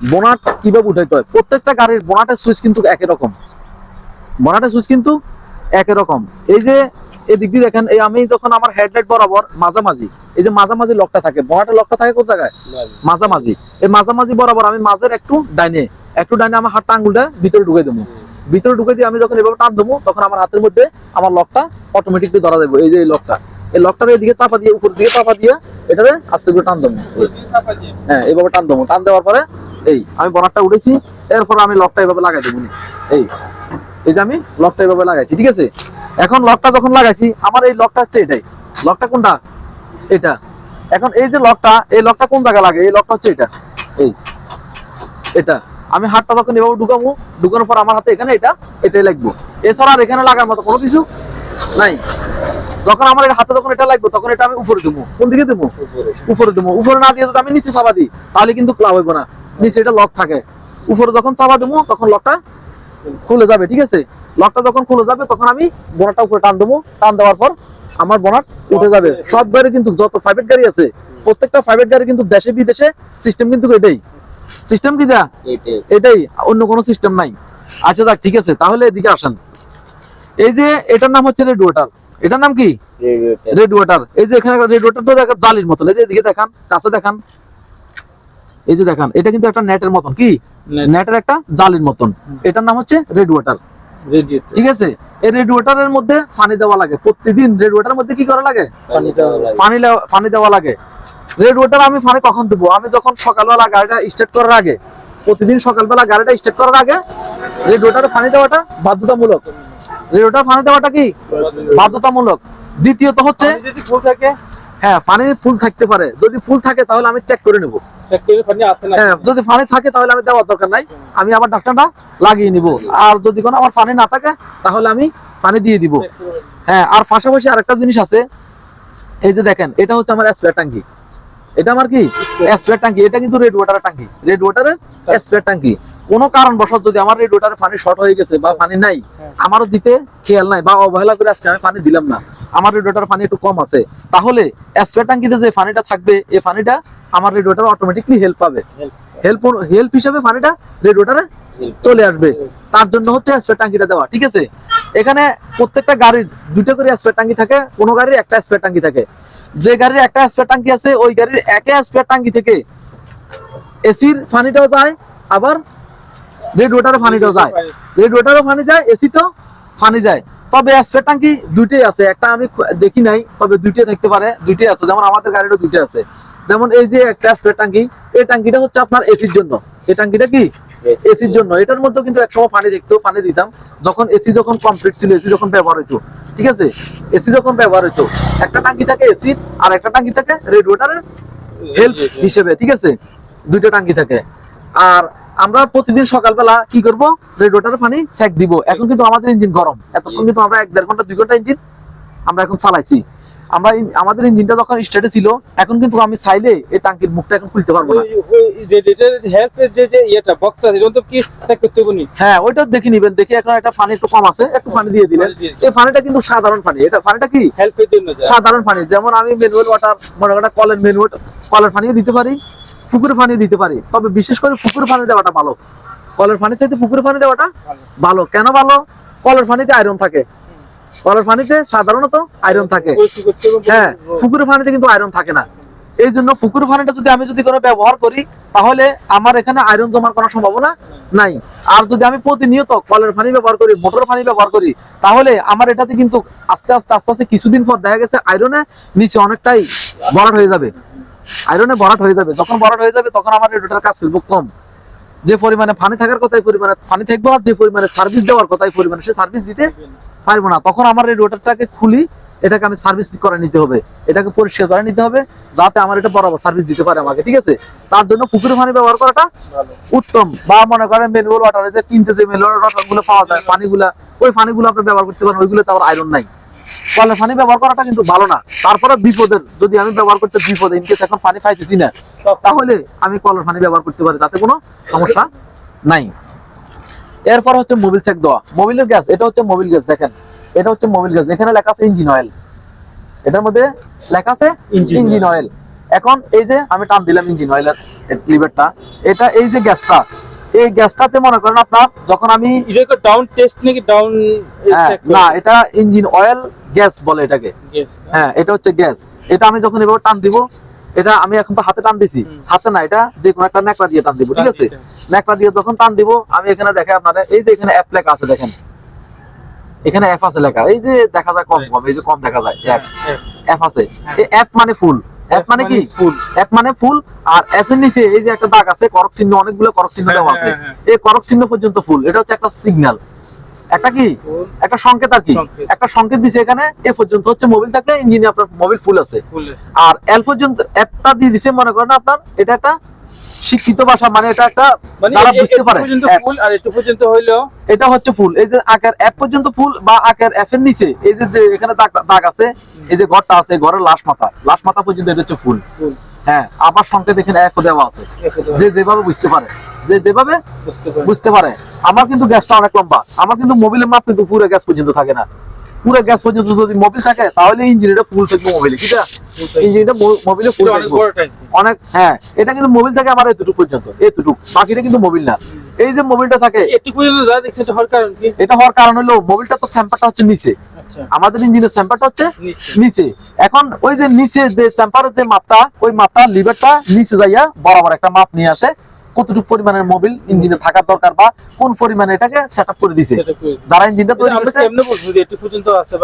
Bonnet কীভাবে উঠাইতে হয়? প্রত্যেকটা গাড়ির বোনাটের সুইচ কিন্তু একই রকম। বোনাটের সুইচ কিন্তু একই রকম। এই যে এদিক দিয়ে দেখেন এই আমি যখন আমার হেডলাইট বরাবর মাঝামাঝি এই যে মাঝামাঝি লকটা থাকে বোনাটের লকটা থাকে কোন জায়গায় মাঝামাঝি। এই মাঝামাঝি বরাবর আমি মাঝের একটু ডাইনে একটু ডাইনে আমার হাতটা আঙ্গুলটা ভিতরে ঢুকে দেবো। ভিতরে ঢুকে দিয়ে আমি যখন এভাবে টান দেবো তখন আমার হাতের মধ্যে আমার লকটা অটোমেটিকলি ধরা দেবো এই যে এই লকটা। এই লকটার এদিকে চাপা দিয়ে উপর দিকে চাপা দিয়ে এটারে আস্তে করে টান দেবো। হ্যাঁ এইভাবে টান দেবো। টান দেওয়ার পরে এই, আমি বনারটা উঠেছি, এরপর আমি লকটা এইভাবে লাগাই দেবো এই এই যে আমি লকটা এইভাবে লাগাইছি, ঠিক আছে? এখন লকটা যখন লাগাইছি, আমার এই লকটা হচ্ছে এটাই। লকটা কোনটা? এটা। এখন এই যে লকটা, এই লকটা কোন জায়গায় লাগে? এই লকটা হচ্ছে এটা। এই, এটা। আমি হাতটা যখন এভাবে ঢুকাবো, ঢুকানোর পর আমার হাতে এখানে এটা, এটাই লাগবো। এছাড়া আর এখানে লাগার মতো কোনো কিছু নাই। যখন আমার হাতে যখন এটা লাগবে, তখন এটা আমি উপরে দেবো। কোন দিকে দেবো। উপরে দেবো। উপরে না দিয়ে যদি আমি নিচে চাপা দিই, তাহলে কিন্তু ক্লাব হইব না। নিচে এটা লক থাকে। উপরে যখন চাপা দেবো তখন লকটা খুলে যাবে ঠিক আছে? লকটা যখন খুলে যাবে তখন আমি বোনারটা উপরে টান দেবো। টান দেওয়ার পর আমার বোনার উঠে যাবে। সব গাড়ি কিন্তু যত প্রাইভেট গাড়ি আছে প্রত্যেকটা প্রাইভেট গাড়ি কিন্তু দেশে বিদেশে সিস্টেম কিন্তু এটাই। সিস্টেম কি দা এটাই। অন্য কোনো সিস্টেম নাই। আচ্ছা যাক ঠিক আছে তাহলে এদিকে আসেন। এই যে এটার নাম হচ্ছে রেড ওয়াটার এটার নাম কি? রেড ওয়াটার এই যে এখানে রেড ওয়াটার তো দেখা জালির মতন এই যে এদিকে দেখান কাছে দেখান। এই যে দেখান এটা কিন্তু একটা নেটের মতন কি? নেটের একটা জালির মতন। এটার নাম হচ্ছে রেড ওয়াটার ঠিক আছে? এই রেড ওয়াটারের মধ্যে পানি দেওয়া লাগে। প্রতিদিন রেড ওয়াটারের মধ্যে কি করা লাগে? পানি পানি দেওয়া লাগে। রেড ওয়াটার আমি পানি কখন দেবো? আমি যখন সকালবেলা গাড়িটা স্টার্ট করার আগে প্রতিদিন সকালবেলা গাড়িটা স্টার্ট করার আগে রেড ওয়াটারে পানি দেওয়াটা বাধ্যতামূলক। রেড ওয়াটার পানি দেওয়াটা কি? বাধ্যতামূলক। দ্বিতীয়ত হচ্ছে যদি ফুল থাকে? হ্যাঁ পানি ফুল থাকতে পারে। যদি ফুল থাকে তাহলে আমি চেক করে নেব। হ্যাঁ যদি পানি থাকে তাহলে আমি দেওয়ার দরকার নাই। আমি আমার ডাক্তারটা লাগিয়ে নিব। আর যদি কোনো আমার পানি না থাকে তাহলে আমি পানি দিয়ে দিব। হ্যাঁ আর পাশাপাশি আরেকটা জিনিস আছে। এই যে দেখেন এটা হচ্ছে আমার স্প্রে ট্যাঙ্কি এটা আমার কি? স্প্রে ট্যাঙ্কি এটা কিন্তু রেড ওয়াটারের ট্যাঙ্কি রেড ওয়াটারের স্প্রে ট্যাঙ্কি কোনো কারণবশত যদি আমার রেড ওয়াটারে পানি শর্ট হয়ে গেছে বা পানি নাই আমারও দিতে খেয়াল নাই বা অবহেলা করে আজকে আমি পানি দিলাম না। আমার রেড ওয়াটার পানি একটু কম আছে। তাহলে স্প্রে ট্যাঙ্কিতে যে পানিটা থাকবে এই পানিটা আমার রেড ওয়াটার অটোমেটিকলি হেল্প পাবে হেল্প হেল্প হিসেবে পানিটা রেড ওয়াটারে চলে আসবে। তার জন্য হচ্ছে স্প্রে ট্যাঙ্কিটা দেওয়া ঠিক আছে? এখানে প্রত্যেকটা গাড়ির দুটো করে স্প্রে ট্যাঙ্কি থাকে কোনো গাড়ির একটা স্প্রে ট্যাঙ্কি থাকে। যে গাড়ির একটা স্প্রে ট্যাঙ্কি আছে ওই গাড়ির একে স্প্রে ট্যাঙ্কি থেকে এসির পানিটাও যায় আবার রেড ওয়াটারও পানিটাও যায়। রেড ওয়াটারও পানি যায় এসি তো পানি যায়। তবে স্প্রে ট্যাঙ্কি দুইটাই আছে। একটা আমি দেখি নাই তবে দুইটাই থাকতে পারে। দুইটাই আছে। যেমন আমাদের গাড়িরও দুইটাই আছে। যেমন এই যে একটা স্প্রে ট্যাঙ্কি এই ট্যাঙ্কিটা হচ্ছে আপনার এসির জন্য। এই ট্যাঙ্কিটা কি? এসির জন্য। এটার মধ্যে কিন্তু একসময় পানি দেখতো পানি দিতাম। যখন এসি যখন কমপ্লিট ছিল এসি যখন ব্যবহার হইতো। ঠিক আছে? এসি যখন ব্যবহার হইতো একটা ট্যাঙ্কি থাকে এসির আর একটা ট্যাঙ্কি থাকে রেড ওয়াটারের হেল্প হিসেবে। ঠিক আছে? দুইটা ট্যাঙ্কি থাকে। আর আমরা প্রতিদিন সকালবেলা কি করব? রেড ওয়াটার পানি সেক দিব। এখন কিন্তু আমাদের ইঞ্জিন গরম। এতক্ষণ কিন্তু আমরা এক দেড় ঘণ্টা, দুই ঘণ্টা ইঞ্জিন আমরা এখন চালাইছি। আমরা আমাদের ইঞ্জিনটা যখন স্টার্টে ছিল এখন কিন্তু আমি চাইলে এই টাঙ্কির মুখটা এখন খুলতে পারব না। যে যে ইয়েটা বক্সটা তো কি চেক করতে হবে হ্যাঁ ওইটা দেখে নিবেন। দেখে এখন একটা পানি একটু কম আছে একটু পানি দিয়ে দিলেন। এই পানিটা কিন্তু সাধারণ পানি এটা পানিটা কি? হেল্পের জন্য সাধারণ পানি যেমন আমি ম্যানুয়াল ওয়াটার মনে করেন কলের ম্যানুয়াল কলের পানিও দিতে পারি পুকুরের পানি দিতে পারি। তবে বিশেষ করে পুকুরের পানি দেওয়াটা ভালো। কলের পানি চাইতে পুকুরের পানি দেওয়াটা ভালো। কেন ভালো? কলের পানিতে আয়রন থাকে। কলের পানিতে সাধারণত আয়রন থাকে। হ্যাঁ পুকুরের পানিতে কিন্তু আয়রন থাকে না। এই জন্য পুকুরের পানিটা যদি আমি যদি কোনো ব্যবহার করি তাহলে আমার এখানে আয়রন জমার কোনো সম্ভাবনা নাই। আর যদি আমি প্রতিনিয়ত কলের পানি ব্যবহার করি মোটর পানি ব্যবহার করি তাহলে আমার এটাতে কিন্তু আস্তে আস্তে আস্তে আস্তে কিছুদিন পর দেখা গেছে আয়রনে নিচে অনেকটাই ভরাট হয়ে যাবে। আয়রনে বরাট হয়ে যাবে। যখন ভরাট হয়ে যাবে তখন আমার রেডিওটার কাজ করব কম। যে পরিমাণে পানি থাকার কথাই পরিমাণে পানি থাকব আর যে পরিমাণে সার্ভিস দেওয়ার কথাই পরিমাণে সে সার্ভিস দিতে পারব না। তখন আমার রেডিওটারটাকে খুলি এটাকে আমি সার্ভিস করে নিতে হবে। এটাকে পরিষ্কার করে নিতে হবে যাতে আমার এটা বরাবর সার্ভিস দিতে পারে আমাকে ঠিক আছে? তার জন্য পুকুরের পানি ব্যবহার করাটা উত্তম। বা মনে করেন ম্যানুয়াল ওয়াটারে যে কিনতে যে ম্যানুয়াল ওয়াটারগুলো পাওয়া যায় পানিগুলা ওই পানিগুলো আপনি ব্যবহার করতে পারেন ওইগুলোতে আবার আয়রন নাই। কলের পানি ব্যবহার করাটা কিন্তু ভালো না। তারপরে বিপদের যদি আমি ব্যবহার করতে বিপদে ইনকেস এখন পানি পাইতেছি না তাহলে আমি কলের পানি ব্যবহার করতে পারি তাতে কোনো সমস্যা নাই। এরপর হচ্ছে মোবিল চেক দেওয়া। মোবিলের গ্যাস এটা হচ্ছে মোবিল গ্যাস দেখেন। এটা হচ্ছে মোবিল গ্যাস। এখানে লেখা আছে ইঞ্জিন অয়েল। এটার মধ্যে লেখা আছে ইঞ্জিন অয়েল। এখন এই যে আমি টান দিলাম ইঞ্জিন অয়েলের লিভারটা এটা এই যে গ্যাসটা এই গ্যাসটাতে মনে করেন আপনার যখন আমি এটা কি ডাউন টেস্ট নাকি ডাউন হ্যাঁ, না এটা ইঞ্জিন অয়েল গ্যাস বলে এটাকে। হ্যাঁ এটা হচ্ছে গ্যাস। এটা আমি যখন এভাবে টান দিব এটা আমি এখন তো হাতে টান দিছি। হাতে না এটা যে কোনো একটা ন্যাকড়া দিয়ে টান দিব ঠিক আছে? ন্যাকড়া দিয়ে যখন টান দিব আমি এখানে দেখে আপনারা এই যে এখানে অ্যাপ লেখা আছে দেখেন। এখানে অ্যাপ আছে লেখা। এই যে দেখা যায় কম কম এই যে কম দেখা যায় অ্যাপ অ্যাপ আছে। এই অ্যাপ মানে ফুল অ্যাপ মানে কি? ফুল অ্যাপ মানে ফুল আর অ্যাপ এর নিচে এই যে একটা দাগ আছে করক চিহ্ন অনেকগুলো করক চিহ্ন হ্যাঁ, দেওয়া হ্যাঁ, আছে। হ্যাঁ। এই করক চিহ্ন পর্যন্ত ফুল এটা হচ্ছে একটা সিগন্যাল একটা কি? একটা সংকেত আর কি? একটা সংকেত দিছে এখানে এ পর্যন্ত হচ্ছে মোবিল থাকলে ইঞ্জিনে আপনার মোবিল ফুল আছে। আর এল পর্যন্ত একটা দিয়ে দিছে মনে করেন আপনার এটা একটা শিক্ষিত ভাষা মানে এটা একটা মানে এ- বুঝতে পারে। ফুল আর একটু পর্যন্ত হইল? এটা হচ্ছে ফুল এই যে আকার অ্যাপ পর্যন্ত ফুল বা আকার এফ এর নিচে এই যে এখানে দাগ আছে এই যে ঘরটা আছে ঘরের লাশ মাথা লাশ মাথা পর্যন্ত এটা হচ্ছে ফুল হ্যাঁ আবার সংকেত এখানে এক দেওয়া আছে। যে যেভাবে বুঝতে পারে যে যেভাবে বুঝতে পারে। আমার কিন্তু গ্যাসটা অনেক লম্বা। আমার কিন্তু মোবিলের মাপ কিন্তু পুরো গ্যাস পর্যন্ত থাকে না। পুরো গ্যাস পর্যন্ত যদি মোবিল থাকে তাহলে ইঞ্জিনটা ফুল থাকবে মোবিলে ঠিক আছে? ইঞ্জিনটা মোবিলে ফুল থাকবে। অনেক হ্যাঁ এটা কিন্তু মোবিল থাকে আমার এতটুকু পর্যন্ত এতটুকু। বাকিটা কিন্তু মোবিল না। এই যে মোবিলটা থাকে এটা হওয়ার কারণ কি? এটা হওয়ার কারণ হলো মোবিলটা তো স্যাম্পারটা হচ্ছে নিচে। আচ্ছা। আমাদের ইঞ্জিনের স্যাম্পারটা হচ্ছে নিচে। নিচে। এখন ওই যে নিচে যে স্যাম্পারের যে মাপটা ওই মাপটা লিভারটা নিচে যাইয়া বরাবর একটা মাপ নিয়ে আসে। কতটুকু পরিমাণের মোবিল ইঞ্জিনে থাকার দরকার বা কোন পরিমাণে এটাকে সেট করে দিছে। যারা ইঞ্জিনটা তৈরি করেছে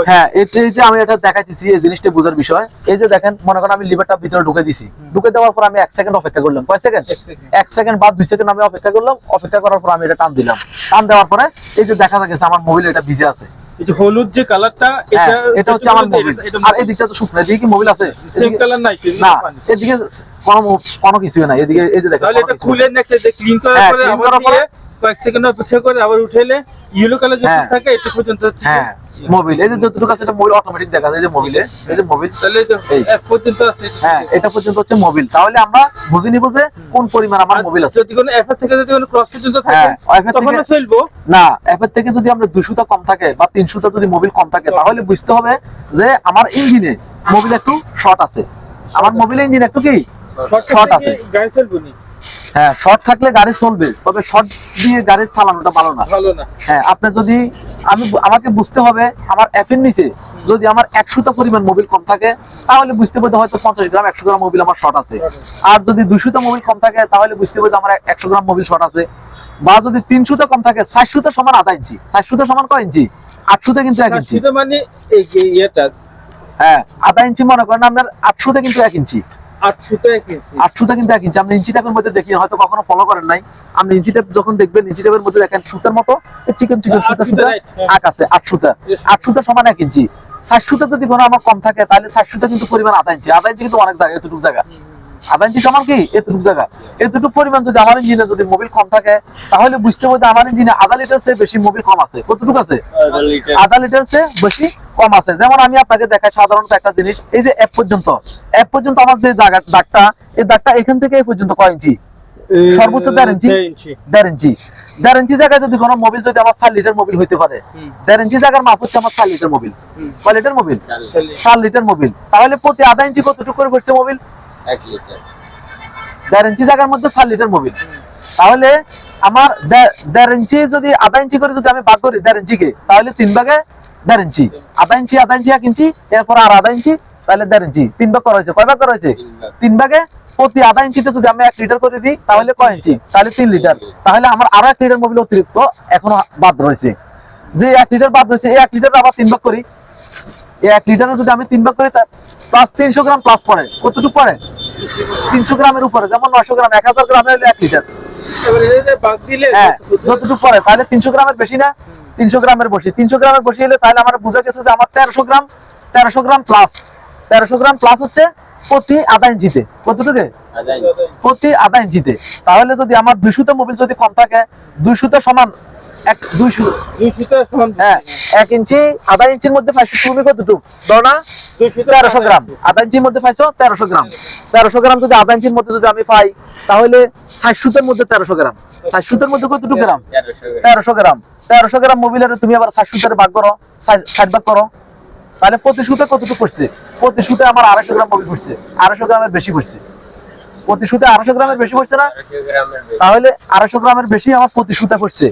হ্যাঁ এই যে- এই যে আমি এটা দেখাইতেছি এই জিনিসটা বোঝার বিষয়। এই যে দেখেন মনে করেন আমি লিভারটা ভিতরে ঢুকে দিছি। ঢুকে দেওয়ার পর আমি এক সেকেন্ড অপেক্ষা করলাম। কয় সেকেন্ড এক এক সেকেন্ড বা দুই সেকেন্ড আমি অপেক্ষা করলাম। অপেক্ষা করার পর আমি এটা টান দিলাম। টান দেওয়ার পরে এই যে দেখা গেছে আমার মোবিল এটা ভিজে আছে। এই যে হলুদ যে কালারটা হ্যাঁ, এটা এটা হচ্ছে আমার মোবিল এটা এই দিকটা তো শুকনো এদিকে কি মোবিল আছে? সেম কালার নাই না এদিকে কোনো কোনো কিছু নাই এদিকে এই যে দেখো তাহলে এটা খুলে। নেক্সট যে ক্লিন করার হ্যাঁ, পরে আবার কয়েক সেকেন্ড অপেক্ষা করে আবার উঠেলে ইয়েলো কালার যখন হ্যাঁ। থাকে পর্যন্ত হচ্ছে হ্যাঁ মোবিল এই যে যতটুকু আছে এটা মোবিল অটোমেটিক দেখা যায় যে মোবিলে এই যে মোবিল তাহলে। এক পর্যন্ত আছে। হ্যাঁ এটা পর্যন্ত হচ্ছে মোবিল তাহলে আমরা বুঝে নিব যে কোন পরিমাণ আমার মোবিল আছে। যদি কোনো অ্যাপের থেকে যদি কোনো ক্রস পর্যন্ত থাকে হ্যাঁ তখন ফেলব। না অ্যাপের থেকে যদি আমরা দুশোটা কম থাকে বা তিনশোটা যদি মোবিল কম থাকে তাহলে বুঝতে হবে যে আমার ইঞ্জিনে মোবিল একটু শর্ট আছে। আমার মোবিল ইঞ্জিন একটু কি? শর্ট আছে। গাড়ি নি। হ্যাঁ শর্ট থাকলে গাড়ি চলবে তবে শর্ট দিয়ে গাড়ি চালানোটা ভালো না। ভালো না। হ্যাঁ আপনার যদি আমি আমাকে বুঝতে হবে আমার অ্যাপের নিচে যদি আমার একশোটা পরিমাণ মোবিল কম থাকে তাহলে বুঝতে পারতে হয়তো পঞ্চাশ গ্রাম একশো গ্রাম মোবিল আমার শর্ট আছে। আর যদি দুশোটা মোবিল কম থাকে তাহলে বুঝতে পারতে আমার একশো গ্রাম মোবিল শর্ট আছে। বা যদি তিনশোটা কম থাকে চারশোটা সমান আধা ইঞ্চি চারশোটা সমান কয় ইঞ্চি? আটশোতে কিন্তু এক ইঞ্চি। মানে হ্যাঁ আধা ইঞ্চি মনে করেন আপনার আটশোতে কিন্তু এক ইঞ্চি। আটশোটা কিন্তু এক ইঞ্চি। আপনি ইঞ্চি টেপের মধ্যে দেখি হয়তো কখনো ফলো করেন নাই। আপনি ইঞ্চি টেপ যখন দেখবেন ইঞ্চি টেপের মধ্যে দেখেন সুতার মতো চিকন চিকন সুতা আট সুতা, সুতা right। আক আছে আটশোটা সুতা। Yes. আট সুতা সমান এক ইঞ্চি। সাতশোটা যদি কোনো আমার কম থাকে তাহলে ষাট সুতা কিন্তু পরিমাণ আধা ইঞ্চি। আধা ইঞ্চি কিন্তু অনেক জায়গা এতটুকু জায়গা। আধা ইঞ্চি সমান কি? এতটুকু জায়গা। এতটুকু পরিমাণ যদি আমার ইঞ্জিনে যদি মোবিল কম থাকে তাহলে বুঝতে হবে আমার ইঞ্জিনে আধা লিটার চেয়ে বেশি মোবিল কম আছে। কতটুকু আছে? আধা লিটার চেয়ে বেশি কম আছে। যেমন আমি আপনাকে দেখাই সাধারণত একটা জিনিস এই যে অ্যাপ পর্যন্ত। অ্যাপ পর্যন্ত আমার যে জায়গা দাগটা এই দাগটা এখান থেকে এই পর্যন্ত কয় ইঞ্চি? সর্বোচ্চ দেড় ইঞ্চি? দেড় ইঞ্চি। দেড় ইঞ্চি। জায়গায় যদি কোনো মোবিল যদি আমার চার লিটার মোবিল হইতে পারে দেড় ইঞ্চি জায়গার মাপ হচ্ছে আমার চার লিটার মোবিল। কয় লিটার মোবিল চার লিটার মোবিল তাহলে প্রতি আধা ইঞ্চি কতটুকু করে পড়ছে মোবিল এক লিটার। দেড় ইঞ্চি জায়গার মধ্যে চার লিটার মোবিল। তাহলে আমার দেড় ইঞ্চি যদি আধা ইঞ্চি করে যদি আমি ভাগ করি দেড় ইঞ্চিকে তাহলে তিন ভাগে দেড় ইঞ্চি। আধা ইঞ্চি আধা ইঞ্চি এক ইঞ্চি এরপর আর আধা ইঞ্চি তাহলে দেড় ইঞ্চি। তিন ভাগ করা হয়েছে। কয় ভাগ করা হয়েছে? তিন তিন ভাগে প্রতি আধা ইঞ্চিতে যদি আমি এক লিটার করে দিই তাহলে কয় ইঞ্চি? তাহলে তিন লিটার। তাহলে আমার আরও এক লিটার মোবিল অতিরিক্ত এখনও বাদ রয়েছে। যে এক লিটার বাদ রয়েছে এই এক লিটার আবার তিন ভাগ করি এই এক লিটারে যদি আমি তিন ভাগ করি প্লাস তিনশো গ্রাম প্লাস পড়ে কতটুকু পড়ে? তিনশো গ্রামের উপরে যেমন নয়শো গ্রাম এক হাজার গ্রামে হলে এক লিটার। হ্যাঁ যতটুকু পড়ে তাহলে তিনশো গ্রামের বেশি না তিনশো গ্রামের বসি। তিনশো গ্রামের বসি হলে তাহলে আমার বোঝা গেছে যে আমার তেরোশো গ্রাম তেরোশো গ্রাম প্লাস তেরোশো গ্রাম প্লাস হচ্ছে প্রতি আধা ইঞ্চিতে কতটুকু। প্রতি আধা ইঞ্চিতে তাহলে যদি আমার দুইশোতে মোবিল যদি কম থাকে দুইশোতে সমান এক দুইশো দুইশোটা সমান হ্যাঁ এক ইঞ্চি আধা ইঞ্চির মধ্যে পাইছো তুমি কতটুকু? ধরো না? তেরোশো গ্রাম। আধা ইঞ্চির মধ্যে পাইছো তেরোশো গ্রাম। তেরোশো গ্রাম যদি আধা ইঞ্চির মধ্যে যদি আমি পাই তাহলে সুতের মধ্যে তেরোশো গ্রাম। সুতের মধ্যে কতটুকু গ্রাম? তেরোশো গ্রাম। তেরোশো গ্রাম। মোবিলের তুমি আবার ষাট সুতের ভাগ করো ষাট ষাট ভাগ করো। তাহলে প্রতি সুতে কতটুকু পড়ছে প্রতি শুটে আমার আড়াইশো গ্রাম কপি পড়ছে আড়াইশো গ্রামের বেশি পড়ছে প্রতি শুটে আড়াইশো গ্রামের বেশি পড়ছে না? তাহলে আড়াইশো গ্রামের বেশি আমার প্রতি শুতে পড়ছে